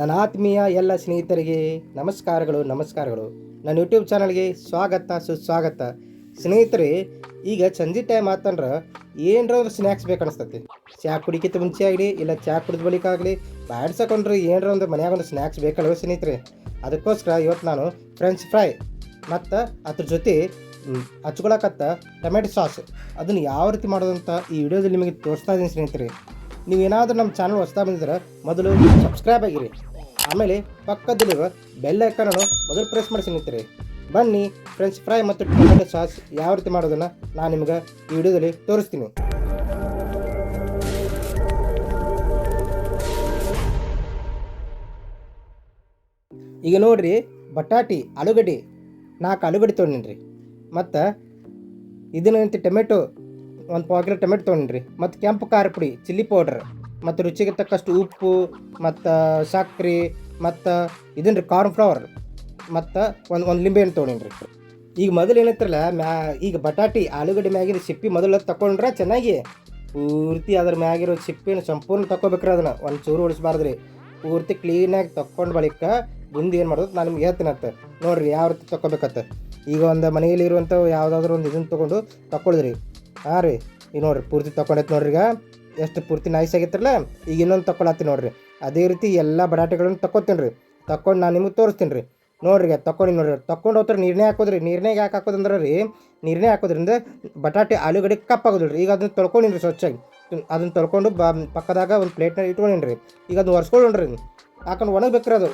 ನನ್ನ ಆತ್ಮೀಯ ಎಲ್ಲ ಸ್ನೇಹಿತರಿಗೆ ನಮಸ್ಕಾರಗಳು ನಮಸ್ಕಾರಗಳು. ನನ್ನ ಯೂಟ್ಯೂಬ್ ಚಾನಲ್ಗೆ ಸ್ವಾಗತ, ಸುಸ್ವಾಗತ. ಸ್ನೇಹಿತರೆ, ಈಗ ಸಂಜೆ ಟೈಮ್ ಆತಂದ್ರೆ ಏನರ ಒಂದು ಸ್ನ್ಯಾಕ್ಸ್ ಬೇಕು ಅನಿಸ್ತತಿ ಚಹಾ ಕುಡಿಕಿತ ಮುಂಚೆ ಆಗಲಿ, ಇಲ್ಲ ಚಾ ಕುಡಿದ ಬಳಿಕ ಆಗಲಿ, ಬಾಡ್ಸಕೊಂಡ್ರೆ ಏನರ ಒಂದು ಮನ್ಯಾಗ ಒಂದು ಸ್ನ್ಯಾಕ್ಸ್ ಬೇಕಲ್ವ ಸ್ನೇಹಿತರೆ. ಅದಕ್ಕೋಸ್ಕರ ಇವತ್ತು ನಾನು ಫ್ರೆಂಚ್ ಫ್ರೈ ಮತ್ತು ಅದ್ರ ಜೊತೆ ಹಚ್ಕೊಳಕತ್ತ ಟೊಮೆಟೊ ಸಾಸ್ ಅದನ್ನು ಯಾವ ರೀತಿ ಮಾಡೋದಂತ ಈ ವಿಡಿಯೋದಲ್ಲಿ ನಿಮಗೆ ತೋರಿಸ್ತಾ ಇದ್ದೀನಿ ಸ್ನೇಹಿತರೆ. ನೀವೇನಾದರೂ ನಮ್ಮ ಚಾನಲ್ ಹೊಸ್ತಾ ಬಂದಿದ್ರೆ, ಮೊದಲು ಸಬ್ಸ್ಕ್ರೈಬ್ ಆಗಿರಿ. ಆಮೇಲೆ ಪಕ್ಕದಲ್ಲಿರುವ ಬೆಲ್ಲ ಐಕನನ್ನು ಮೊದಲು ಪ್ರೆಸ್ ಮಾಡಿ ಸ್ನೇಹಿತರೆ. ಬನ್ನಿ ಫ್ರೆಂಚ್ ಫ್ರೈ ಮತ್ತು ಟೊಮೆಟೊ ಸಾಸ್ ಯಾವ ರೀತಿ ಮಾಡೋದನ್ನು ನಾನು ನಿಮ್ಗೆ ಈ ವಿಡಿಯೋದಲ್ಲಿ ತೋರಿಸ್ತೀನಿ. ಈಗ ನೋಡ್ರಿ, ಬಟಾಟಿ, ಆಲೂಗಡ್ಡೆ, ನಾಲ್ಕು ಆಲೂಗಡ್ಡೆ ತೊಗೊಂಡಿನ್ರಿ. ಮತ್ತು ಇದನ್ನಂತ ಟೊಮೆಟೊ, ಒಂದು ಪಾಕೆಟ್ ಟೊಮೆಟೊ ತೊಗೊಂಡ್ರಿ ಮತ್ತು ಕೆಂಪು ಖಾರ ಪುಡಿ ಚಿಲ್ಲಿ ಪೌಡ್ರ್ ಮತ್ತು ರುಚಿಗೆ ತಕ್ಕಷ್ಟು ಉಪ್ಪು, ಮತ್ತು ಸಕ್ರೆ ಮತ್ತು ಇದನ್ನ ರೀ ಕಾರ್ನ್ ಫ್ಲವರ್ ಮತ್ತು ಒಂದು ಒಂದು ಲಿಂಬೆಹಣ್ಣು ತೊಗೊಂಡಿನಿ ಈಗ ಮೊದಲು ಏನೈತ್ರಲ್ಲ, ಮ್ಯಾ ಈಗ ಬಟಾಟಿ, ಆಲೂಗಡ್ಡೆ ಮ್ಯಾಗಿನ ಸಿಪ್ಪಿ ಮೊದಲು ತಗೊಂಡ್ರೆ ಚೆನ್ನಾಗಿ ಪೂರ್ತಿ ಅದ್ರ ಮ್ಯಾಗಿರೋ ಸಿಪ್ಪಿನ ಸಂಪೂರ್ಣ ತಗೋಬೇಕ್ರಿ ಅದನ್ನು. ಒಂದು ಚೂರು ಉಳಿಸ್ಬಾರ್ದು ರೀ ಪೂರ್ತಿ ಕ್ಲೀನಾಗಿ ತಕ್ಕೊಂಡು ಬಳಿಕ ಮುಂದೆ ಏನು ಮಾಡೋದು ನಾನು ನಿಮ್ಗೆ ಹೇಳ್ತೀನಂತ ನೋಡ್ರಿ ಯಾವ ರೀತಿ ತಗೋಬೇಕತ್ತ ಈಗ ಒಂದು ಮನೆಯಲ್ಲಿ ಇರುವಂಥವು ಯಾವುದಾದ್ರೂ ಒಂದು ಇದನ್ನು ತೊಗೊಂಡು ತಗೊಳಿದ್ರಿ ಹಾಂ ರೀ. ಈಗ ನೋಡ್ರಿ ಪೂರ್ತಿ ತಗೊಂಡೈತೆ ನೋಡ್ರಿ ಈಗ. ಎಷ್ಟು ಪೂರ್ತಿ ನೈಸ್ ಆಗೈತ್ರಲ್ಲ ಈಗ ಇನ್ನೊಂದು ತಗೊಳತ್ತೀನಿ ನೋಡ್ರಿ. ಅದೇ ರೀತಿ ಎಲ್ಲ ಬಟಾಟೆಗಳನ್ನು ತಕ್ಕೊತೀನಿ ರೀ ತಕೊಂಡು ನಾನು ನಿಮಗೆ ತೋರಿಸ್ತೀನಿ ರೀ ನೋಡ್ರಿ ತಕ್ಕೊಂಡು ನೋಡ್ರಿ. ತಕೊಂಡು ಹೋಗ್ತಾರೆ ನೀರನ್ನೇ ಹಾಕೋದ್ರಿ. ನೀರನೇ ಯಾಕೆ ಹಾಕೋದಂದ್ರೆ ರೀ ನೀರನ್ನೇ ಹಾಕೋದ್ರಿಂದ ಬಟಾಟೆ ಆಲೂಗಡ್ಡೆ ಕಪ್ಪಾಗೋದಿಲ್ಲ ರೀ ಈಗ ಅದನ್ನ ತೊಳ್ಕೊಂಡಿನಿ ಸ್ವಚ್ಛಾಗಿ. ಅದನ್ನ ತೊಳ್ಕೊಂಡು ಬ, ಪಕ್ಕದಾಗ ಒಂದು ಪ್ಲೇಟ್ನಾಗ ಇಟ್ಕೊಂಡಿನಿ ಈಗ ಅದನ್ನ ಒರೆಸ್ಕೊಳ್ಳೋಣ್ರಿ. ಹಾಕೊಂಡು ಒಣಗಬೇಕ್ರಿ ಅದು.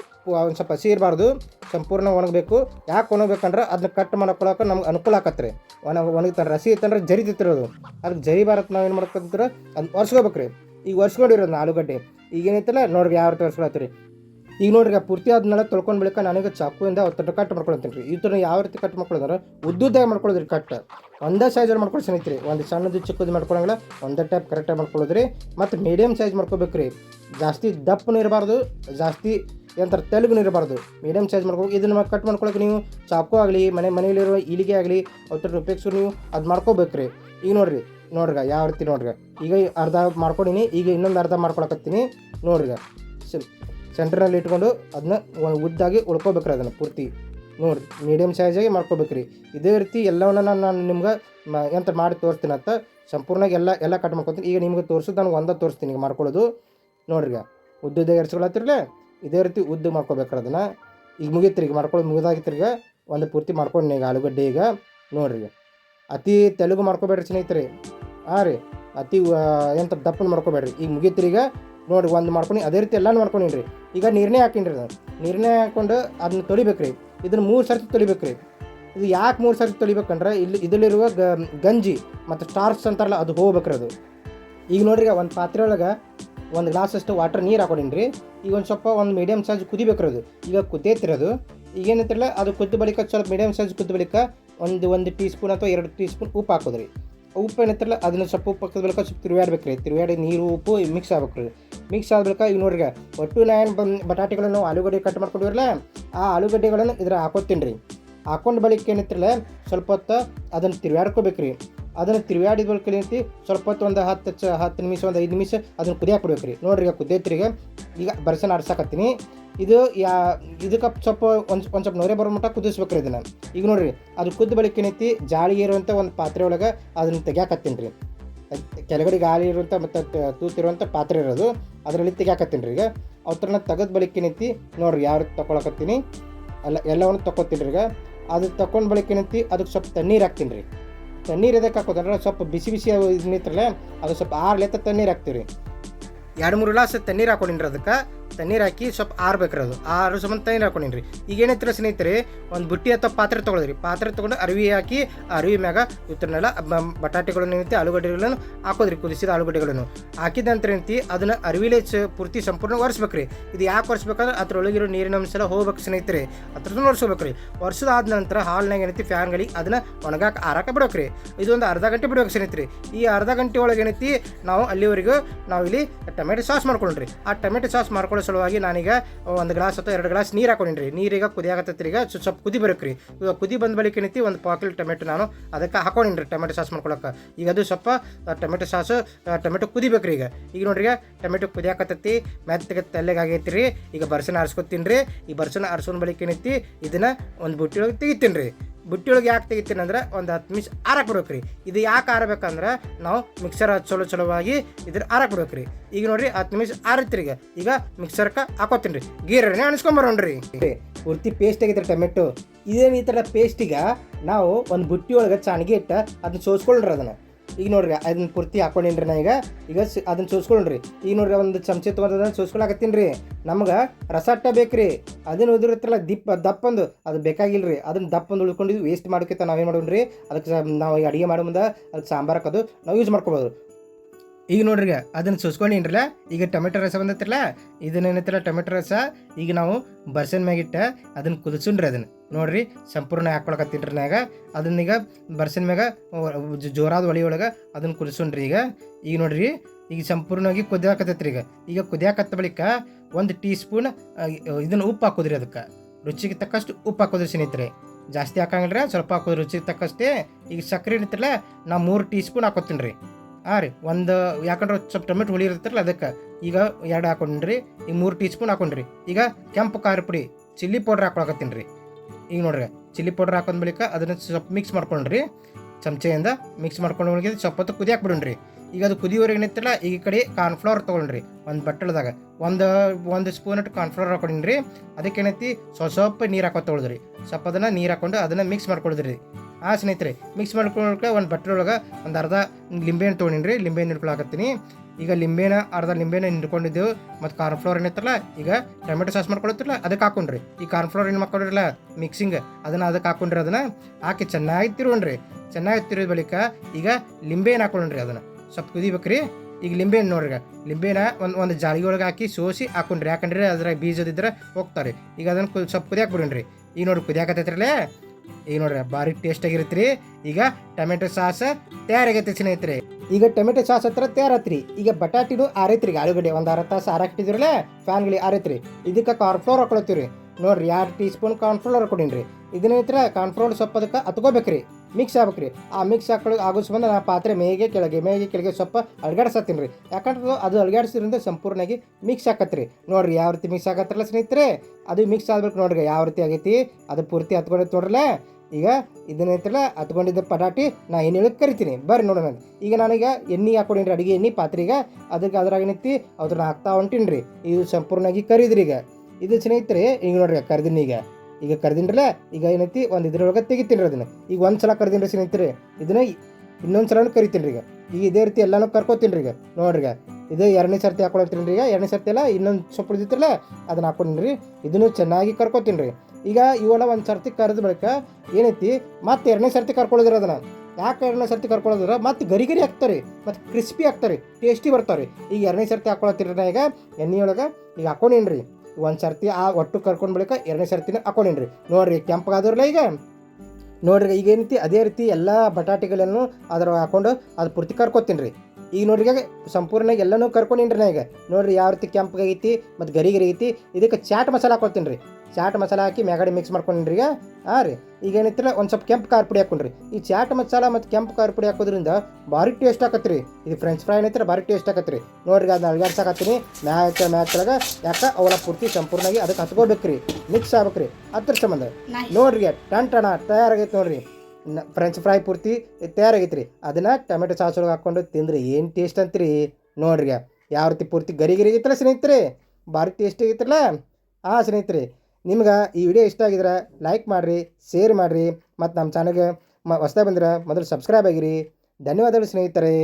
ಒಂದು ಸ್ವಲ್ಪ ಹಸಿ ಇರಬಾರ್ದು. ಸಂಪೂರ್ಣ ಒಣಗಬೇಕು. ಯಾಕೆ ಒಣಗಬೇಕಂದ್ರೆ ಅದನ್ನ ಕಟ್ ಮಾಡ್ಕೊಳಕ್ಕೆ ನಮ್ಗೆ ಅನುಕೂಲ ಆಕತ್ರಿ. ಒಣ ಒಣಗ್ತಾನೆ ರಸಿ ಇತ್ತಂದ್ರೆ ಜರಿತಿತ್ರಿ ಅದು. ಅದಕ್ಕೆ ಜರಿ ಬಾರತ್ ನಾವು ಏನು ಮಾಡ್ಕೊಂತಾರೆ ಅದನ್ನ ಒರೆಸ್ಕೋಬೇಕ್ರಿ. ಈಗ ಒರೆಸ್ಕೊಂಡಿರೋದು ಆಲೂಗಡ್ಡೆ. ಈಗ ಏನೈತಲ್ಲ ನೋಡ್ರಿ ಯಾವ ತೋರಿಸ್ಕೊಳತ್ತೀರಿ ಈಗ ನೋಡ್ರಿ ಪೂರ್ತಿ ಅದನ್ನೆಲ್ಲ ತೊಳ್ಕೊಂಡ್ ಬಳಿಕ ನನಗೆ ಚಾಕುವಿಂದ ಒತ್ತಡ ಕಟ್ ಮಾಡ್ಕೊಳತ್ತೀನಿ ರೀ. ಈ ಥರ ಯಾವ ರೀತಿ ಕಟ್ ಮಾಡ್ಕೊಳ್ಳೋದ್ರೆ ಉದ್ದುದ್ದಾಗ ಮಾಡ್ಕೊಳ್ಳೋದ್ರಿ ಕಟ್. ಒಂದೇ ಸೈಜಲ್ಲಿ ಮಾಡ್ಕೊಳ್ಳೋ ಸ್ನೇಹಿತರೆ. ಒಂದು ಸಣ್ಣದು ಚಿಕ್ಕದು ಮಾಡ್ಕೊಳಂಗಿಲ್ಲ, ಒಂದೇ ಟೈಪ್ ಕರೆಕ್ಟಾಗಿ ಮಾಡ್ಕೊಳ್ಳೋದ್ರಿ ಮತ್ತು ಮೀಡಿಯಮ್ ಸೈಜ್ ಮಾಡ್ಕೋಬೇಕು ರೀ ಜಾಸ್ತಿ ದಪ್ಪನೂ ಇರಬಾರ್ದು, ಜಾಸ್ತಿ ಏನಂತಾರೆ ತೆಲುಗು ಇರಬಾರ್ದು. ಮೀಡಿಯಮ್ ಸೈಜ್ ಮಾಡ್ಕೋಬೇಕು. ಇದನ್ನ ಕಟ್ ಮಾಡ್ಕೊಳಕ್ಕೆ ನೀವು ಚಾಕು ಆಗಲಿ, ಮನೆ ಮನೆಯಲ್ಲಿರುವ ಇಲಿಗೆ ಆಗಲಿ ಅವ್ರ ಉಪಯೋಗಿಸು ನೀವು ಅದು ಮಾಡ್ಕೋಬೇಕ್ರಿ. ಈಗ ನೋಡ್ರಿ ನೋಡ್ರಿಗ ಯಾವ ರೀತಿ ನೋಡ್ರಿ. ಈಗ ಅರ್ಧ ಮಾಡ್ಕೊಂಡಿನಿ, ಈಗ ಇನ್ನೊಂದು ಅರ್ಧ ಮಾಡ್ಕೊಳಕತ್ತೀನಿ. ನೋಡ್ರಿಗ ಸೆಂಟ್ರಲ್ಲಿ ಇಟ್ಕೊಂಡು ಅದನ್ನ ಉದ್ದಾಗಿ ಉಳ್ಕೊಬೇಕ್ರಿ ಅದನ್ನು ಪೂರ್ತಿ. ನೋಡ್ರಿ ಮೀಡಿಯಮ್ ಸೈಜಾಗಿ ಮಾಡ್ಕೋಬೇಕ್ರಿ. ಇದೇ ರೀತಿ ಎಲ್ಲವನ್ನ ನಾನು ನಾನು ನಿಮ್ಗೆ ಎಂತ ಮಾಡಿ ತೋರಿಸ್ತೀನಿ ಅಂತ ಸಂಪೂರ್ಣವಾಗಿ ಎಲ್ಲ ಎಲ್ಲ ಕಟ್ ಮಾಡ್ಕೊತೀನಿ. ಈಗ ನಿಮ್ಗೆ ತೋರಿಸೋದು ನಾನು ಒಂದೇ ತೋರಿಸ್ತೀನಿ ಈಗ ಮಾಡ್ಕೊಳ್ಳೋದು. ನೋಡ್ರಿ ಈಗ ಉದ್ದುದ್ದಾಗ ಎರ್ಸ್ಕೊಳತ್ತಿರಲೇ ಇದೇ ರೀತಿ ಉದ್ದು ಮಾಡ್ಕೋಬೇಕ್ರಿ ಅದನ್ನು. ಈಗ ಮುಗೀತ್ರಿ, ಈಗ ಮಾಡ್ಕೊಳ್ಳೋದು ಮುಗಿದಾಗಿತ್ರಿ ಈಗ. ಒಂದು ಪೂರ್ತಿ ಮಾಡ್ಕೊಂಡು ಈಗ ಆಲೂಗಡ್ಡೆ ಈಗ. ನೋಡ್ರಿ ಅತಿ ತೆಲುಗು ಮಾಡ್ಕೋಬೇಡ್ರಿ ಸ್ನೇಹಿತರೆ. ಹಾಂ ರೀ, ಅತಿ ಎಂತ ದಪ್ಪನ ಮಾಡ್ಕೋಬೇಡ್ರಿ. ಈಗ ಮುಗೀತ್ರಿ ಈಗ. ನೋಡಿ, ಒಂದು ಮಾಡ್ಕೊಂಡು ಅದೇ ರೀತಿ ಎಲ್ಲಾನು ಮಾಡ್ಕೊಂಡಿನಿ ರೀ ಈಗ ನೀರನ್ನೇ ಹಾಕಿನಿ ರೀ ನೀರನ್ನೇ ಹಾಕೊಂಡು ಅದನ್ನ ತೊಳಿಬೇಕ್ರಿ. ಇದನ್ನ ಮೂರು ಸರ್ತಿ ತೊಳಿಬೇಕ್ರಿ. ಇದು ಯಾಕೆ ಮೂರು ಸರ್ತಿ ತೊಳಿಬೇಕಂದ್ರೆ, ಇಲ್ಲಿ ಇದರಲ್ಲಿರುವ ಗಂಜಿ ಮತ್ತು ಸ್ಟಾರ್ಸ್ ಅಂತಾರಲ್ಲ, ಅದು ಹೋಗ್ಬೇಕ್ರಿ ಅದು. ಈಗ ನೋಡ್ರಿ ಒಂದು ಪಾತ್ರೆ ಒಳಗೆ ಒಂದು ಗ್ಲಾಸಷ್ಟು ವಾಟರ್ ನೀರು ಹಾಕೊಂಡಿನಿ ರೀ ಈಗ ಒಂದು ಸ್ವಲ್ಪ ಒಂದು ಮೀಡಿಯಮ್ ಸೈಜ್ ಕುದಿಬೇಕ್ರಿ ಅದು. ಈಗ ಕುದಿಯತ್ರಿ ಈಗೇನಂತಿರಲ್ಲ ಅದು ಕುದ್ದ ಬಳಿಕ ಸ್ವಲ್ಪ ಮೀಡಿಯಮ್ ಸೈಜ್ ಕುದ್ದ ಬಳಿಕ ಒಂದು ಒಂದು ಟೀ ಸ್ಪೂನ್ ಅಥವಾ ಎರಡು ಟೀ ಸ್ಪೂನ್ ಉಪ್ಪು ಹಾಕೋದ್ರಿ. ಉಪ್ಪು ಏನೈತಿರಲ್ಲ ಅದನ್ನ ಸ್ವಲ್ಪ ಉಪ್ಪು ಹಾಕಿದ ಬಳಿಕ ಸ್ವಲ್ಪ ತಿರುಗಾಡ್ಬೇಕು ರೀ ತಿರುಗಾಡಿ ನೀರು, ಉಪ್ಪು ಮಿಕ್ಸ್ ಆಗ್ಬೇಕು ರೀ ಮಿಕ್ಸ್ ಆದ ಬಳಿಕ ಈಗ ನೋಡ್ರಿ ಒಟ್ಟು ನಾನು ಬಂದು ಬಟಾಟೆಗಳನ್ನು ಆಲೂಗಡ್ಡೆ ಕಟ್ ಮಾಡ್ಕೊಂಡಿರಲ್ಲ ಆ ಆಲೂಗಡ್ಡೆಗಳನ್ನು ಇದ್ರ ಹಾಕೋತೀನಿ ರೀ ಹಾಕೊಂಡ ಬಳಿಕ ಏನೈತಿರಲ್ಲ ಸ್ವಲ್ಪ ಹೊತ್ತು ಅದನ್ನು ತಿರುಗಾಡ್ಕೋಬೇಕು ರೀ ಅದನ್ನು ತಿರುಗಾಡಿದ ಬಳಿಕ ಏನೈತಿ ಸ್ವಲ್ಪ ಹೊತ್ತು ಒಂದು ಹತ್ತು ಚ ಹತ್ತು ನಿಮಿಷ, ಒಂದು ಐದು ನಿಮಿಷ ಅದನ್ನು ಕುದಿಯಾಕ ಬಿಡ್ಬೇಕು ರೀ ನೋಡ್ರಿ ಈಗ ಕುದಿಯತ್ರಿ ಈಗ. ಈಗ ಬರ್ಸನ ಆಡ್ಸಕತ್ತೀನಿ. ಇದು ಯಾ ಇದಕ್ಕೆ ಸ್ವಲ್ಪ ಒಂದು ಒಂದು ಸ್ವಲ್ಪ ನೊರೆ ಬರೋ ಮಟ್ಟ ಕುದಿಸ್ಬೇಕ್ರಿ ಇದನ್ನು. ಈಗ ನೋಡಿರಿ, ಅದು ಕುದ್ದ ಬಳಿಕ ಏನೈತಿ? ಜಾಳಿ ಇರುವಂಥ ಒಂದು ಪಾತ್ರೆ ಒಳಗೆ ಅದನ್ನು ತೆಗ್ಯಾಕತ್ತೀನಿ ರೀ. ಕೆಳಗಡೆ ಗಾಳಿ ಇರುವಂಥ ಮತ್ತು ತೂತಿರುವಂಥ ಪಾತ್ರೆ ಇರೋದು, ಅದರಲ್ಲಿ ತೆಗ್ಯಾಕತ್ತೀನಿ ರೀ ಈಗ. ಅವ್ರನ್ನ ತೆಗೆದ ಬಳಿಕ ಏನೈತಿ? ನೋಡ್ರಿ ಯಾವ ರೀತಿ ತಗೊಳಕತ್ತೀನಿ ಎಲ್ಲ ಎಲ್ಲವನ್ನು ತಗೊತೀನಿ ರೀ ಈಗ. ಅದು ತಗೊಂಡು ಬಳಿಕ ಏನೈತಿ? ಅದಕ್ಕೆ ಸ್ವಲ್ಪ ತಣ್ಣೀರು ಹಾಕ್ತೀನಿ ರೀ. ತಣ್ಣೀರು ಎದಕ್ಕೆ ಹಾಕೋದಂದ್ರೆ ಸ್ವಲ್ಪ ಬಿಸಿ ಬಿಸಿ ಇದನ್ನಿತ್ರಲ್ಲ ಅದು ಸ್ವಲ್ಪ ಆರ್ಲೆತ್ತ ತಣ್ಣೀರು ಹಾಕ್ತೀವಿ ರೀ. ಎರಡು ಮೂರು ಗ್ಲಾಸ್ ತಣ್ಣೀರು ಹಾಕೊಂಡಿನ್ರಿ ಅದಕ್ಕೆ. ತಣ್ಣೀರು ಹಾಕಿ ಸ್ವಲ್ಪ ಆರ್ಬೇಕ್ರಿ ಅದು. ಆರು ಸಂಬಂಧ ತಣ್ಣೀರು ಹಾಕೊಂಡಿನಿ ಈಗ ಏನೈತ್ರ ಸ್ನೇಹಿತರೆ, ಒಂದು ಬುಟ್ಟಿ ಅಥವಾ ಪಾತ್ರೆ ತೊಗೊಳಿದ್ರಿ. ಪಾತ್ರೆ ತೊಗೊಂಡು ಅರಿವಿ ಹಾಕಿ ಅರಿವಿ ಮ್ಯಾಗ ಇವತ್ತನ್ನೆಲ್ಲ ಬಟಾಟೆಗಳನ್ನು ಏನೈತಿ, ಆಲೂಗಡ್ಡೆಗಳನ್ನು ಹಾಕೋದ್ರಿ, ಕುದಿಸಿದ ಆಲೂಗಡ್ಡೆಗಳನ್ನು. ಹಾಕಿದ ನಂತರ ಏನೈತಿ, ಅದನ್ನ ಅರಿವಿಲೇ ಪೂರ್ತಿ ಸಂಪೂರ್ಣ ಒರೆಸ್ಬೇಕ್ರಿ. ಇದು ಯಾಕೆ ಒರೆಸ್ಬೇಕಂದ್ರೆ ಅದ್ರೊಳಗಿರೋ ನೀರಿನ ಅಂಶ ಎಲ್ಲ ಹೋಗ್ಬೇಕು ಸ್ನೇಹಿತರೆ. ಅದ್ರದ್ದು ಒರೆಸ್ಬೇಕ್ರಿ. ಒರೆಸಿದಾದ ನಂತರ ಹಾಲ್ನಾಗ ಏನೈತಿ ಫ್ಯಾನ್ಗಳಿಗೆ ಅದನ್ನ ಒಣಗಾಕ ಆರಾಕ ಇದು ಇದೊಂದು ಅರ್ಧ ಗಂಟೆ ಬಿಡಬೇಕು ಸ್ನೇಹಿತರೆ. ಈ ಅರ್ಧ ಗಂಟೆ ಒಳಗೆ ಏನೈತಿ, ನಾವು ಅಲ್ಲಿವರೆಗೂ ಇಲ್ಲಿ ಟೊಮೆಟೊ ಸಾಸ್ ಮಾಡ್ಕೊಂಡ್ರಿ. ಆ ಟೊಮೆಟೊ ಸಾಸ್ ಮಾಡ್ಕೊಂಡು ಹಾಕೊಳ್ಳೋ ಸಲುವಾಗಿ ನಾನೀಗ ಒಂದು ಗ್ಲಾಸ್ ಅಥವಾ ಎರಡು ಗ್ಲಾಸ್ ನೀರು ಹಾಕೊಂಡಿನಿ ರೀ. ನೀರೀಗ ಕುದಿಯಾಗತ್ತೈತಿ ಈಗ ಸ್ವ- ಸ್ವಲ್ಪ ಕುದಿ ಬರಕ್ಕೆ ರೀ. ಇವಾಗ ಕುದಿ ಬಂದ ಬಳಿಕ ಏನೈತಿ, ಒಂದು ಪಾಕಿಲ್ ಟೊಮೆಟೊ ನಾನು ಅದಕ್ಕೆ ಹಾಕೊಂಡಿನಿ ರೀ, ಟೊಮೆಟೊ ಸಾಸ್ ಮಾಡ್ಕೊಳಕ್ಕೆ ಈಗ ಅದು ಸ್ವಲ್ಪ ಟೊಮೆಟೊ ಸಾಸು ಟೊಮೆಟೊ ಕುದಿಬೇಕು ರೀ ಈಗ. ಈಗ ನೋಡ್ರಿ ಟೊಮೆಟೊ ಕುದಿಯಾಕತ್ತೈತಿ ಮೆತ್ತಗೆ ಆಗೈತಿ ರೀ. ಈಗ ಬರ್ಸನ ಆರಿಸ್ಕೊತೀನಿ ರೀ. ಈ ಬರ್ಸನ ಆರಿಸೋನ್ ಬಳಿಕ ಏನೈತಿ, ಇದನ್ನ ಒಂದು ಬುಟ್ಟಿ ಒಳಗೆ ತೆಗಿತೀನಿ ರೀ. ಬುಟ್ಟಿ ಒಳಗೆ ಯಾಕೆ ತೆಗಿತೀನಿ ಅಂದರೆ ಒಂದು ಹತ್ತು ನಿಮಿಷ ಆರಕ್ಕೆ ಬಿಡ್ಬೇಕು ರೀ ಇದು ಯಾಕೆ ಆರಬೇಕಂದ್ರೆ ನಾವು ಮಿಕ್ಸರ್ ಚಲೋ ಚಲೋವಾಗಿ ಇದ್ರ ಆರಕ್ಕೆ ಬಿಡ್ಬೇಕು ರೀ ಈಗ ನೋಡ್ರಿ ಹತ್ತು ನಿಮಿಷ ಆರತ್ರಿ ಈಗ. ಈಗ ಮಿಕ್ಸರ್ಗೆ ಹಾಕೋತೀನಿ ರೀ ಗೀರನೆ ಅಣಿಸ್ಕೊಂಬರೋಣ್ರಿ ಪೂರ್ತಿ ಪೇಸ್ಟ್ ಆಗೈತೆ ಟೊಮೆಟೊ. ಇದೇನು ಈ ಥರ ಪೇಸ್ಟಿಗೆ ನಾವು ಒಂದು ಬುಟ್ಟಿ ಒಳಗೆ ಚಾಣಿಗೆ ಇಟ್ಟು ಅದನ್ನ ಸೋಸ್ಕೊಳ್ರಿ ಅದನ್ನು. ಈಗ ನೋಡ್ರಿ, ಅದನ್ನ ಪೂರ್ತಿ ಹಾಕೊಂಡೇನ್ರಿ ನಾ ಈಗ. ಈಗ ಅದನ್ನ ಸೋಸ್ಕೊಳ್ರಿ ಈಗ ನೋಡ್ರಿ, ಒಂದು ಚಮಚೆ ತೊಗೊಂಡು ಅದನ್ನ ಸೋಸ್ಕೊಳಕತ್ತೀನಿ ರೀ ನಮ್ಗೆ ರಸಟ್ಟ ಬೇಕ್ರಿ. ಅದನ್ನ ಉದುರುತ್ತಲ್ಲ ದಿಪ್ಪ, ದಪ್ಪಂದು, ಅದು ಬೇಕಾಗಿಲ್ಲ ರೀ ಅದನ್ನ ದಪ್ಪಂದು ಉಳ್ಕೊಂಡಿದ್ವಿ ವೇಸ್ಟ್ ಮಾಡೋಕೆ ನಾವೇನು ಮಾಡೋಣ್ರಿ? ಅದಕ್ಕೆ ನಾವು ಅಡುಗೆ ಮಾಡೋ ಮುಂದೆ ಅದಕ್ಕೆ ಸಾಂಬಾರ್ ಹಾಕೋದು, ನಾವು ಯೂಸ್ ಮಾಡ್ಕೊಬೋದು. ಈಗ ನೋಡ್ರಿ ಸುಸ್ಕೊಂಡು ಸುಸ್ಕೊಂಡಿನ್ರಲ್ಲ, ಈಗ ಟೊಮೆಟೊ ರಸ ಬಂದೈತ್ರಲ್ಲ ಇದನ್ನೇನೈತಲ್ಲ ಟೊಮೆಟೊ ರಸ, ಈಗ ನಾವು ಬರ್ಸನ್ ಮ್ಯಾಗಿಟ್ಟ ಅದನ್ನ ಕುದಿಸುಣ್ರಿ ಅದನ್ನ. ನೋಡ್ರಿ, ಸಂಪೂರ್ಣ ಹಾಕ್ಕೊಳಕತ್ತೀಟ್ರಿನ್ಯಾಗ ಅದನ್ನ ಈಗ ಬರ್ಸನ್ ಮ್ಯಾಗ ಜೋರಾದ ಒಳಿ ಒಳಗೆ ಅದನ್ನ ಕುದಿಸುಣ್ರಿ ಈಗ. ಈಗ ನೋಡ್ರಿ, ಈಗ ಸಂಪೂರ್ಣವಾಗಿ ಕುದಿಯಾಕತ್ತೈತ್ರಿ ಈಗ. ಈಗ ಕುದಿಯಾಕತ್ತ ಬಳಿಕ ಒಂದು ಟೀ ಸ್ಪೂನ್ ಇದನ್ನ ಉಪ್ಪು ಹಾಕೋದ್ರಿ ಅದಕ್ಕೆ. ರುಚಿಗೆ ತಕ್ಕಷ್ಟು ಉಪ್ಪು ಹಾಕೋದ್ರಿ ಸ್ನೇಹಿತರೆ. ಜಾಸ್ತಿ ಹಾಕಂಗಿಲ್ರಿ, ಸ್ವಲ್ಪ ಹಾಕೋದ್ರಿ ರುಚಿಗೆ ತಕ್ಕಷ್ಟೇ. ಈಗ ಸಕ್ಕರೆ ಇರ್ತಿರಲ್ಲ ನಾ ಮೂರು ಟೀ ಸ್ಪೂನ್ ಹಾಕೋತೀನಿ ರೀ. ಹಾಂ ರೀ, ಒಂದು ಯಾಕಂದ್ರೆ ಸ್ವಲ್ಪ ಟೊಮೆಟೊ ಹುಳಿ ಇರ್ತಿರಲ್ಲ ಅದಕ್ಕೆ. ಈಗ ಎರಡು ಹಾಕೊಂಡ್ರಿ, ಈಗ ಮೂರು ಟೀ ಸ್ಪೂನ್ ಹಾಕೊಂಡ್ರಿ. ಈಗ ಕೆಂಪು ಖಾರ ಪುಡಿ ಚಿಲ್ಲಿ ಪೌಡ್ರ್ ಹಾಕೊಳಕತ್ತೀನಿ ರೀ. ಈಗ ನೋಡ್ರಿ ಚಿಲ್ಲಿ ಪೌಡ್ರ್ ಹಾಕೊಂಡ್ ಬಳಿಕ ಅದನ್ನು ಸ್ವಲ್ಪ ಮಿಕ್ಸ್ ಮಾಡ್ಕೊಂಡ್ರಿ. ಚಮಚೆಯಿಂದ ಮಿಕ್ಸ್ ಮಾಡ್ಕೊಂಡು ಹೋಗಿ ಸ್ವಲ್ಪ ಹೊತ್ತು ಕುದಿ ಹಾಕ್ಬಿಡ್ರಿ ಈಗ ಅದು ಕುದಿಯೋವರೆಗೆ ಏನೈತಿಲ್ಲ ಈ ಕಡೆ ಕಾರ್ನ್ಫ್ಲವರ್ ತೊಗೊಂಡ್ರಿ ಒಂದು ಬಟ್ಟಲದಾಗ ಒಂದು ಒಂದು ಸ್ಪೂನ್ ಅಟ್ಟು ಕಾರ್ನ್ಫ್ಲವರ್ ಹಾಕೊಂಡಿನ್ರಿ. ಅದಕ್ಕೆ ಏನೈತಿ ಸ್ವಲ್ಪ ಸ್ವಲ್ಪ ನೀರು ಹಾಕೋ ತೊಗೊಳ್ದ್ರಿ. ಸ್ವಲ್ಪ ಅದನ್ನು ನೀರು ಹಾಕೊಂಡು ಅದನ್ನು ಮಿಕ್ಸ್ ಮಾಡ್ಕೊಳ್ದ್ರಿ. ಆ ಸ್ನೇಹಿತರೆ ಮಿಕ್ಸ್ ಮಾಡ್ಕೊಳಕ್ಕೆ ಒಂದು ಬಟ್ಟೆ ಒಳಗೆ ಒಂದು ಅರ್ಧ ಲಿಂಬೆಹಣ್ಣು ತೊಗೊಂಡಿನಿ ರೀ. ಲಿಂಬೆಹಣ್ಣು ಹಿಡ್ಕೊಳಕತ್ತೀನಿ. ಈಗ ಲಿಂಬೆನ ಅರ್ಧ ಲಿಂಬೆನ ಹಿಂಡ್ಕೊಂಡಿದ್ದೆವು. ಮತ್ತು ಕಾರ್ನ್ಫ್ಲವರ್ ಏನೈತಲ್ಲ ಈಗ ಟೊಮೆಟೊ ಸಾಸ್ ಮಾಡ್ಕೊಳತ್ತಿರಲ್ಲ ಅದಕ್ಕೆ ಹಾಕೊಂಡ್ರಿ. ಈ ಕಾರ್ನ್ಫ್ಲವರ್ ಏನು ಮಾಡ್ಕೊಂಡಿರಲ್ಲ ಮಿಕ್ಸಿಂಗ್ ಅದನ್ನು ಅದಕ್ಕೆ ಹಾಕೊಂಡ್ರಿ ಅದನ್ನು. ಹಾಕಿ ಚೆನ್ನಾಗಿ ತಿರುಗೊಂಡ್ರಿ ಚೆನ್ನಾಗಿ ತಿರುಗಿದ ಬಳಿಕ ಈಗ ಲಿಂಬೆನ ಹಾಕೊಂಡ್ರಿ ಅದನ್ನು. ಸ್ವಲ್ಪ ಕುದಿಬೇಕ್ರಿ. ಈಗ ಲಿಂಬೆಹಣ್ಣು ನೋಡ್ರಿ ಲಿಂಬೆನ ಒಂದು ಒಂದು ಜಾಳಿಗೆ ಒಳಗೆ ಹಾಕಿ ಸೋಸಿ ಹಾಕೊಂಡ್ರಿ. ಯಾಕಂದ್ರೆ ಅದ್ರಾಗ ಬೀಜದಿದ್ರೆ ಹೋಗ್ತಾರೆ. ಈಗ ಅದನ್ನು ಸ್ವಲ್ಪ ಕುದಿಯಾಕ ಬಿಡೋಣ್ರಿ. ಈಗ ನೋಡ್ರಿ ಕುದಿಯಾಕತ್ತೈತ್ರಲ್ಲೇ ಈಗ ನೋಡ್ರಿ, ಭಾರಿ ಟೇಸ್ಟ್ ಆಗಿರುತ್ತೆ ರೀ ಈಗ ಟೊಮೆಟೊ ಸಾಸ್ ತಯಾರಾಗೈತೆ ಸ್ನೇಹಿತರೆ. ಈಗ ಟೊಮೆಟೊ ಸಾಸ್ ಹತ್ರ ತಯಾರತ್ರಿ. ಈಗ ಬಟಾಟಿನೂ ಆರೈತ್ರಿ ಈಗ ಆಲೂಗಡ್ಡೆ. ಒಂದು ಅರ್ಧ ತಾಸು ಆರಾಕಿಟ್ಟಿದ್ರಲ್ಲ ಫ್ಯಾನ್ಗಳಿಗೆ ಆರೈತ್ರಿ. ಇದಕ್ಕೆ ಕಾರ್ನ್ಫ್ಲೋರ್ ಹಾಕೊಳತ್ತೀವಿ ನೋಡ್ರಿ, ಎರಡು ಟೀ ಸ್ಪೂನ್ ಕಾರ್ನ್ಫ್ಲೋರ್ ಹಾಕೊಂಡಿನ್ರಿ ಇದನ್ನೈತ್ರ ಕಾರ್ನ್ಫ್ಲೋರ್ ಸ್ವಲ್ಪ ಅದಕ್ಕೆ ಹತ್ಕೋಬೇಕ್ರಿ ಮಿಕ್ಸ್ ಆಗ್ಬೇಕ್ರಿ. ಆ ಮಿಕ್ಸ್ ಹಾಕೊಳ್ಳೋ ಆಗೋ ಸಂಬಂಧ ನಾ ಪಾತ್ರೆ ಮೇಗೆ ಕೆಳಗೆ ಮೇಗೆ ಕೆಳಗೆ ಸ್ವಲ್ಪ ಅಲ್ಗಾಡ್ಸತ್ತೀನಿ ರೀ. ಯಾಕಂದ್ರೆ ಅದು ಅಲ್ಗಾಡ್ಸಿದ್ರಿಂದ ಸಂಪೂರ್ಣವಾಗಿ ಮಿಕ್ಸ್ ಆಕತ್ರಿ. ನೋಡ್ರಿ, ಯಾವ ರೀತಿ ಮಿಕ್ಸ್ ಆಗತ್ತಲ್ಲ ಸ್ನೇಹಿತರೆ? ಅದು ಮಿಕ್ಸ್ ಆಗ್ಬೇಕು ನೋಡ್ರಿ, ಯಾವ ರೀತಿ ಆಗೈತಿ? ಅದು ಪೂರ್ತಿ ಹತ್ಕೊಂಡೈತೆ ನೋಡ್ರಲ್ಲ ಈಗ ಇದನ್ನೈತಲ್ಲ ಹತ್ಕೊಂಡಿದ್ದ ಪಟಾಟಿ ನಾ ಏನು ಹೇಳಕ್ಕೆ ಕರಿತೀನಿ. ಬರ್ರಿ ನೋಡೋಣ ಈಗ ನಾನೀಗ ಎಣ್ಣೆ ಹಾಕೊಂಡಿನ್ರಿ, ಅಡಿಗೆ ಎಣ್ಣೆ ಪಾತ್ರೆಗೆ ಅದಕ್ಕೆ ಅದ್ರಾಗ ಏನೈತಿ? ಅದನ್ನ ಹಾಕ್ತಾ ಹೊಂಟೀನಿ ರೀ ಇದು ಸಂಪೂರ್ಣವಾಗಿ ಕರಿದ್ರಿ ಈಗ. ಇದು ಸ್ನೇಹಿತರೆ, ಈಗ ನೋಡ್ರಿ, ಕರಿದಿನಿ ಈಗ. ಈಗ ಕರೆದಿನ್ರಲ್ಲ, ಈಗ ಏನೈತಿ? ಒಂದು ಇದ್ರೊಳಗೆ ತೆಗಿತೀನಿ ಅದನ್ನ. ಈಗ ಒಂದು ಸಲ ಕರೆದಿನ್ರಿ ಸ್ನೇಹಿತರೆ, ಇದನ್ನ ಇನ್ನೊಂದು ಸಲನೂ ಕರಿತೀನಿ ರೀ ಈಗ. ಈಗ ಇದೇ ರೀತಿ ಎಲ್ಲನೂ ಕರ್ಕೋತೀನಿ ಈಗ. ನೋಡ್ರಿ ಇದು ಎರಡನೇ ಸರ್ತಿ ಹಾಕೊಳತ್ತೀನಿ ರೀ ಈಗ. ಎರಡನೇ ಸರ್ತಿ ಎಲ್ಲ ಇನ್ನೊಂದು ಸೊಪ್ಪು ಇದ್ದಿತ್ತಲ್ಲ ಅದನ್ನ ಹಾಕೊಂಡಿನಿ ರೀ. ಇದನ್ನು ಚೆನ್ನಾಗಿ ಕರ್ಕೋತೀನಿ ರೀ. ಈಗ ಇವೆಲ್ಲ ಒಂದು ಸರ್ತಿ ಕರೆದ ಬಳಿಕ ಏನೈತಿ? ಮತ್ತೆ ಎರಡನೇ ಸರ್ತಿ ಕರ್ಕೊಳ್ಳೋದ್ರಿ ಅದನ್ನ. ಯಾಕೆ ಎರಡನೇ ಸರ್ತಿ ಕರ್ಕೊಳ್ಳೋದ್ರ ಮತ್ತೆ ಗರಿ ಗರಿ ಹಾಕ್ತಾರೆ ಮತ್ತೆ ಕ್ರಿಸ್ಪಿ ಹಾಕ್ತಾರೆ ಟೇಸ್ಟಿ ಬರ್ತಾರೆ ಈಗ ಎರಡನೇ ಸರ್ತಿ ಹಾಕೊಳತ್ತೀರಿ ಈಗ. ಎಣ್ಣೆ ಒಳಗೆ ಈಗ ಹಾಕೊಂಡೇನ್ರಿ ಒಂದು ಸರ್ತಿ ಆ ಒಟ್ಟು ಕರ್ಕೊಂಡು ಬಳಿಕ ಎರಡನೇ ಸರ್ತಿನ ಹಾಕೊಂಡಿನ್ರಿ. ನೋಡ್ರಿ ಕೆಂಪಗಾದ್ರಲ್ಲ ಈಗ. ನೋಡ್ರಿ, ಈಗ ಏನೈತಿ ಅದೇ ರೀತಿ ಎಲ್ಲ ಬಟಾಟಿಗಳನ್ನು ಅದ್ರ ಹಾಕೊಂಡು ಅದು ಪೂರ್ತಿ ಕರ್ಕೊತೀನಿ ರೀ ಈಗ ನೋಡ್ರಿ, ಈಗ ಸಂಪೂರ್ಣ ಎಲ್ಲನೂ ಕರ್ಕೊಂಡಿನ್ರಿ ನಾ ಈಗ. ನೋಡ್ರಿ, ಯಾವ ರೀತಿ ಕೆಂಪಗೈತಿ ಮತ್ತು ಗರಿ ಗರಿ ಐತಿ ಇದಕ್ಕೆ ಚಾಟ್ ಮಸಾಲ ಹಾಕೊತೀನಿ ರೀ ಚಾಟ್ ಮಸಾಲ ಹಾಕಿ ಮ್ಯಾಗಡೆ ಮಿಕ್ಸ್ ಮಾಡ್ಕೊಂಡ್ರಿ ಹಾಂ ರೀ. ಈಗ ಏನೈತಿಲ್ಲ ಒಂದು ಸ್ವಲ್ಪ ಕೆಂಪು ಖಾರ ಪುಡಿ ಹಾಕೊಂಡ್ರಿ ಈ ಚಾಟ್ ಮಸಾಲ ಮತ್ತು ಕೆಂಪು ಖಾರ ಪುಡಿ ಹಾಕೋದ್ರಿಂದ ಭಾರಿ ಟೇಸ್ಟ್ ಆಕತ್ರಿ. ಇದು ಫ್ರೆಂಚ್ ಫ್ರೈ ಏನೈತ್ರ ಭಾರಿ ಟೇಸ್ಟ್ ಆಕತ್ರಿ. ನೋಡ್ರಿ ಅದನ್ನ ಅಳ್ಗಾಡ್ಸಾಕತ್ತೀನಿ ಮ್ಯಾಚ್ ಮ್ಯಾಕ್ ಒಳಗೆ ಯಾಕೆ ಅವಳ ಪೂರ್ತಿ ಸಂಪೂರ್ಣವಾಗಿ ಅದಕ್ಕೆ ಹತ್ಕೋಬೇಕ್ರಿ. ಮಿಕ್ಸ್ ಆಗ್ಬೇಕ್ರಿ. ಅದ್ರ ಸಂಬಂಧ. ನೋಡ್ರಿ ಟನ್ ಟಣ ತಯಾರಾಗೈತೆ ನೋಡ್ರಿ. ಫ್ರೆಂಚ್ ಫ್ರೈ ಪೂರ್ತಿ ತಯಾರಾಗೈತ್ರಿ. ಅದನ್ನ ಟೊಮೆಟೊ ಸಾಸ್ ಒಳಗೆ ಹಾಕೊಂಡು ತಿಂದ್ರಿ ಏನು ಟೇಸ್ಟ್ ಅಂತೀರಿ? ನೋಡ್ರಿ ಯಾವ ರೀತಿ ಪೂರ್ತಿ ಗರಿ ಗರಿ ಆಗೈತಲ್ಲ ಸ್ನೇಹಿತರೆ? ಭಾರಿ ಟೇಸ್ಟ್ ಆಗೈತಲ್ಲ? ಹಾಂ ಸ್ನೇಹಿತರೆ ನಿಮ್ಗೆ ಈ ವಿಡಿಯೋ ಇಷ್ಟ ಆಗಿದ್ರೆ ಲೈಕ್ ಮಾಡಿರಿ ಶೇರ್ ಮಾಡಿರಿ, ಮತ್ತು ನಮ್ಮ ಚಾನಲ್ಗೆ ಮ ಹೊಸ್ದಾಗಿ ಬಂದ್ರೆ ಮೊದಲು ಸಬ್ಸ್ಕ್ರೈಬ್ ಆಗಿರಿ. ಧನ್ಯವಾದಗಳು ಸ್ನೇಹಿತರೆ.